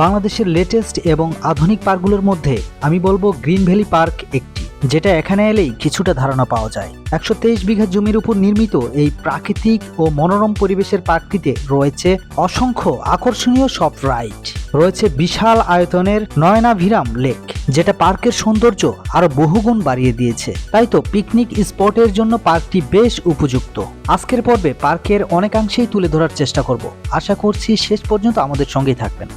বাংলাদেশের লেটেস্ট এবং আধুনিক পার্কগুলোর মধ্যে আমি বলব গ্রিন ভ্যালি পার্ক একটি, যেটা এখানে এলেই কিছুটা ধারণা পাওয়া যায়। একশো তেইশ বিঘা জমির উপর নির্মিত এই প্রাকৃতিক ও মনোরম পরিবেশের পার্কটিতে রয়েছে অসংখ্য আকর্ষণীয় সব রাইড। রয়েছে বিশাল আয়তনের নয়নাভিরাম লেক, যেটা পার্কের সৌন্দর্য আরও বহুগুণ বাড়িয়ে দিয়েছে। তাই তো পিকনিক স্পটের জন্য পার্কটি বেশ উপযুক্ত। আজকের পর্বে পার্কের অনেকাংশেই তুলে ধরার চেষ্টা করব। আশা করছি শেষ পর্যন্ত আমাদের সঙ্গেই থাকবেন।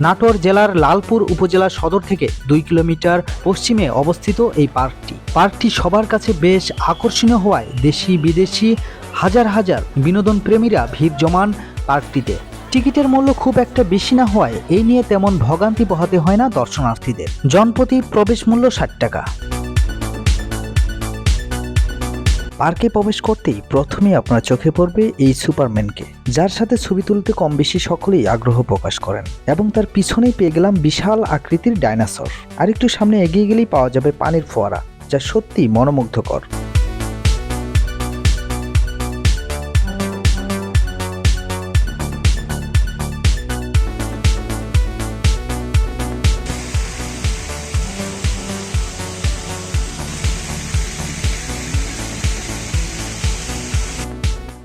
নাটোর জেলার লালপুর উপজেলা সদর থেকে দুই কিলোমিটার পশ্চিমে অবস্থিত এই পার্কটি। পার্কটি সবার কাছে বেশ আকর্ষণীয় হওয়ায় দেশি বিদেশি হাজার হাজার বিনোদন প্রেমীরা ভিড় জমান পার্কটিতে। টিকিটের মূল্য খুব একটা বেশি না হওয়ায় এই নিয়ে তেমন ভোগান্তি পোহাতে হয় না দর্শনার্থীদের। জনপ্রতি প্রবেশ মূল্য ষাট টাকা। পার্কে প্রবেশ করতেই প্রথমেই আপনার চোখে পড়বে এই সুপারম্যানকে, যার সাথে ছবি তুলতে কম বেশি সকলেই আগ্রহ প্রকাশ করেন এবং তার পিছনেই পেয়ে গেলাম বিশাল আকৃতির ডাইনোসর। আর একটু সামনে এগিয়ে গেলেই পাওয়া যাবে পানির ফোয়ারা, যা সত্যি মনোমুগ্ধকর।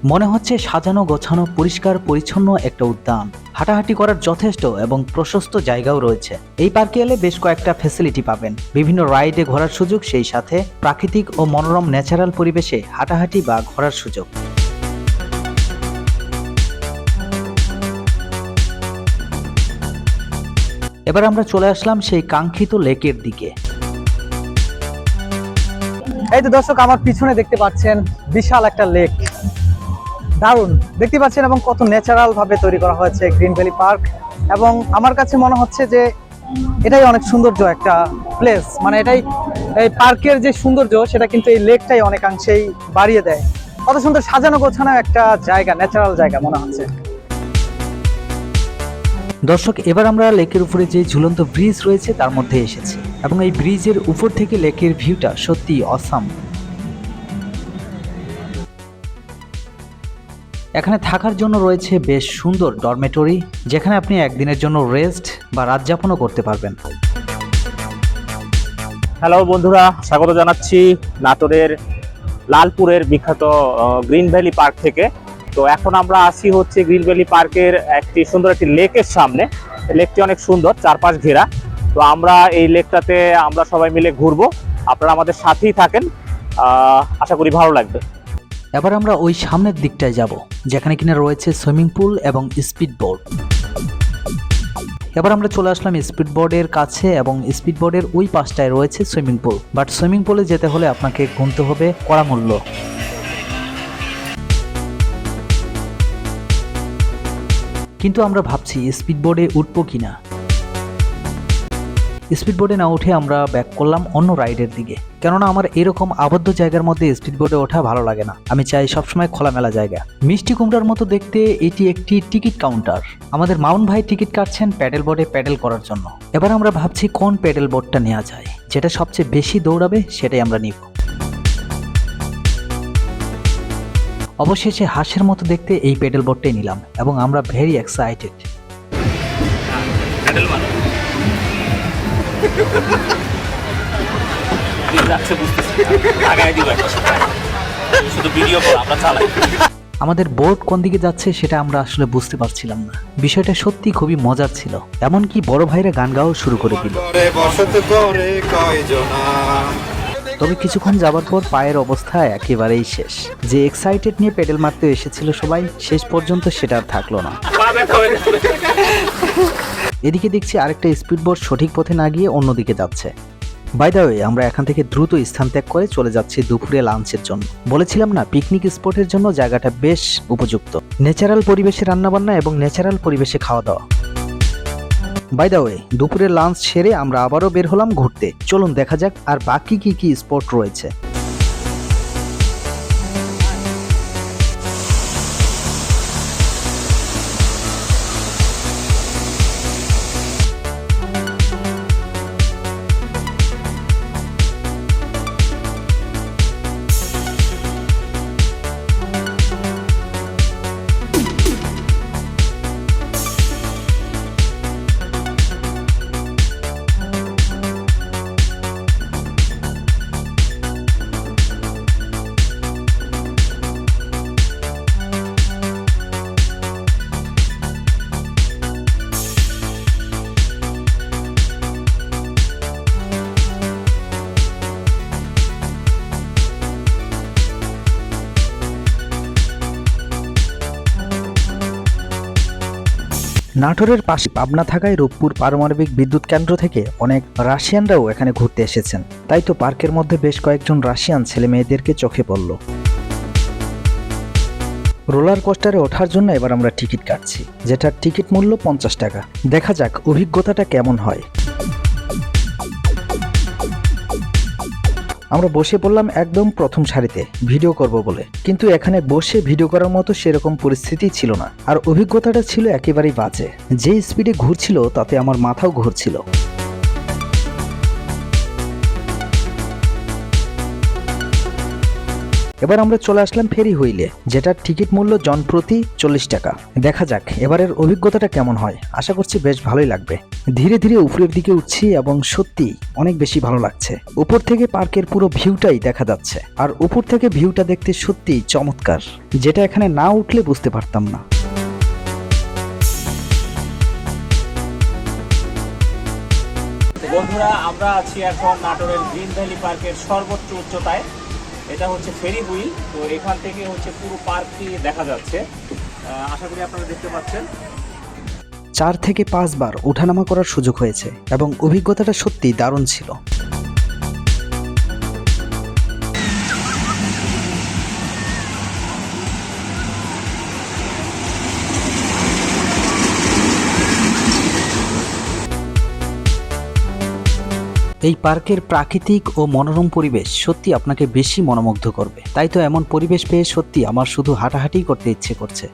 মনে হচ্ছে সাজানো গোছানো পরিষ্কার পরিচ্ছন্ন একটা উদ্যান। হাঁটাহাঁটি করার যথেষ্ট এবং প্রশস্ত জায়গাও রয়েছে। এই পার্কে এলে বেশ কয়েকটা ফ্যাসিলিটি পাবেন। বিভিন্ন রাইডে ঘোরার সুযোগ, সেই সাথে প্রাকৃতিক ও মনোরম ন্যাচারাল পরিবেশে হাঁটাহাঁটি বা ঘোরার সুযোগ। এবার আমরা চলে আসলাম সেই কাঙ্ক্ষিত লেকের দিকে। এই তো দর্শক, আমার পিছনে দেখতে পাচ্ছেন বিশাল একটা লেক দারুণ। দেখতে পাচ্ছেন এবং কত ন্যাচারাল ভাবে তৈরি করা হয়েছে গ্রিন ভ্যালি পার্ক এবং আমার কাছে মনে হচ্ছে যে এটাই অনেক সৌন্দর্য একটা প্লেস মানে এটাই, এই পার্কের যে সৌন্দর্য, সেটা কিন্তু এই লেকটাই অনেকাংশেই বাড়িয়ে দেয়। কত সুন্দর সাজানো গোছানো একটা জায়গা ন্যাচারাল জায়গা মনে হচ্ছে। দর্শক, এবার আমরা লেকের উপরে যে ঝুলন্ত ব্রিজ রয়েছে, তার মধ্যে এসেছি। এবং এই ব্রিজের উপর থেকে লেকের ভিউটা সত্যি অসাম এখানে থাকার জন্য রয়েছে বেশ সুন্দর ডরমেটরি, যেখানে আপনি একদিনের জন্য রেস্ট বা রাত যাপনও করতে পারবেন। হ্যালো বন্ধুরা, স্বাগত জানাচ্ছি নাটোরের লালপুরের বিখ্যাত গ্রিন ভ্যালি পার্ক থেকে। তো এখন আমরা আসি হচ্ছে গ্রিন ভ্যালি পার্কের একটি সুন্দর একটি লেকের সামনে। লেকটি অনেক সুন্দর, চারপাশ ঘেরা। তো আমরা এই লেকটাতে আমরা সবাই মিলে ঘুরবো। আপনারা আমাদের সাথেই থাকেন। আশা করি ভালো লাগবে। এবার আমরা ওই সামনের দিকটায় যাব, যেখানে কিনা রয়েছে সুইমিং পুল এবং স্পিড বোর্ড। এবার আমরা চলে আসলাম স্পিড বোর্ডের কাছে এবং স্পিড বোর্ডের ওই পাশটায় রয়েছে সুইমিং পুল। বাট সুইমিং পুলে যেতে হলে আপনাকে গুনতে হবে কড়া মূল্য। কিন্তু আমরা ভাবছি স্পিড বোর্ডে উঠবো কিনা। স্পিড বোর্ডে না উঠে আমরা ব্যাক করলাম অন্য রাইডের দিকে। কেননা আমার এরকম আবদ্ধ জায়গার মধ্যে স্পিড বোর্ডে ওঠা ভালো লাগে না। আমি চাই সবসময় খোলামেলা জায়গা। মিষ্টি কুমড়ার মতো দেখতে এটি একটি টিকিট কাউন্টার আমাদের মাউন্ট ভাই টিকিট কাটছেন প্যাডেল বোর্ডে প্যাডেল করার জন্য। এবার আমরা ভাবছি কোন প্যাডেল বোর্ডটা নেওয়া যায়। যেটা সবচেয়ে বেশি দৌড়াবে, সেটাই আমরা নিব। অবশেষে হাঁসের মতো দেখতে এই প্যাডেল বোর্ডটাই নিলাম এবং আমরা ভেরি এক্সাইটেড আমাদের বোর্ড কোন দিকে যাচ্ছে সেটা আমরা আসলে বুঝতে পারছিলাম না। বিষয়টা সত্যি খুবই মজার ছিল। এমনকি বড় ভাইরা গান গাওয়া শুরু করে দিল। তবে কিছুক্ষণ যাবার পর পায়ের অবস্থা একেবারেই শেষ। যে এক্সাইটেড নিয়ে পেডেল মারতে এসেছিল সবাই, শেষ পর্যন্ত সেটা আর থাকল না। এদিকে দেখছি আরেকটা স্পিডবোট সঠিক পথে না গিয়ে অন্যদিকে যাচ্ছে। বাই দ্য ওয়ে আমরা এখান থেকে দ্রুত স্থান ত্যাগ করে চলে যাচ্ছি দুপুরে লাঞ্চের জন্য। বলেছিলাম না পিকনিক স্পটের জন্য জায়গাটা বেশ উপযুক্ত। ন্যাচারাল পরিবেশে রান্নাবান্না এবং ন্যাচারাল পরিবেশে খাওয়া দাওয়া বাই দ্য ওয়ে দুপুরের লাঞ্চ সেরে আমরা আবারও বের হলাম ঘুরতে। চলুন দেখা যাক আর বাকি কি কি স্পট রয়েছে। নাটোরের পাশে পাবনা থাকায় রূপপুর পারমাণবিক বিদ্যুৎ কেন্দ্র থেকে অনেক রাশিয়ানরাও এখানে ঘুরতে এসেছেন। তাই তো পার্কের মধ্যে বেশ কয়েকজন রাশিয়ান ছেলে মেয়েদেরকে চোখে পড়ল। রোলার কোস্টারে ওঠার জন্য এবার আমরা টিকিট কাটছি, যেটার টিকিট মূল্য পঞ্চাশ টাকা। দেখা যাক অভিজ্ঞতাটা কেমন হয়। আমরা বসে পড়লাম একদম প্রথম সারিতে, ভিডিও করব বলে। কিন্তু এখানে বসে ভিডিও করার মতো সেরকম পরিস্থিতি ছিল না। আর অভিজ্ঞতাটা ছিল একেবারেই বাজে। যে স্পিডে ঘুরছিল, তাতে আমার মাথাও ঘুরছিল। এবার আমরা চলে আসলাম ফেরি হুইলে, যেটার টিকিট মূল্য জনপ্রতি চল্লিশ টাকা। দেখা যাক, এবারের অভিজ্ঞতাটা কেমন হয়। আশা করছি বেশ ভালোই লাগবে। ধীরে ধীরে উপরের দিকে উঠছি এবং সত্যি অনেক বেশি ভালো লাগছে। উপর থেকে পার্কের পুরো ভিউটাই দেখা যাচ্ছে। আর উপর থেকে ভিউটা দেখতে সত্যিই চমৎকার, যেটা এখানে না উঠলে বুঝতে পারতাম না। বন্ধুরা, আমরা আছি এখন নাটোরের গ্রিন ভ্যালি পার্কের সর্বোচ্চ উচ্চতায়। এটা হচ্ছে ফেরি হুইল, তো এখান থেকে হচ্ছে পুরো পার্কটি দেখা যাচ্ছে। আশা করি আপনারা দেখতে পাচ্ছেন। চার থেকে পাঁচবার ওঠানামা করার সুযোগ হয়েছে এবং অভিজ্ঞতাটা সত্যি দারুণ ছিল। এই পার্কের প্রাকৃতিক ও মনোরম পরিবেশ সত্যি আপনাকে বেশি মনোমুগ্ধ করবে। তাই তো এমন পরিবেশ পেয়ে সত্যি আমার শুধু হাঁটাহাঁটি করতে ইচ্ছে করছে।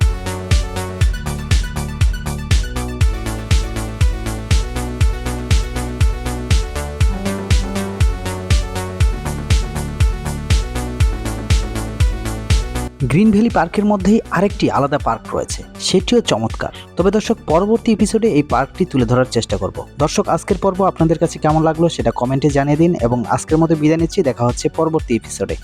গ্রিন ভ্যালি পার্কের মধ্যেই আরেকটি আলাদা পার্ক রয়েছে, সেটিও চমৎকার। তবে দর্শক, পরবর্তী এপিসোডে এই পার্কটি তুলে ধরার চেষ্টা করব। দর্শক, আজকের পর্ব আপনাদের কাছে কেমন লাগল সেটা কমেন্টে জানিয়ে দিন এবং আজকের মতো বিদায় নিচ্ছি, দেখা হচ্ছে পরবর্তী এপিসোডে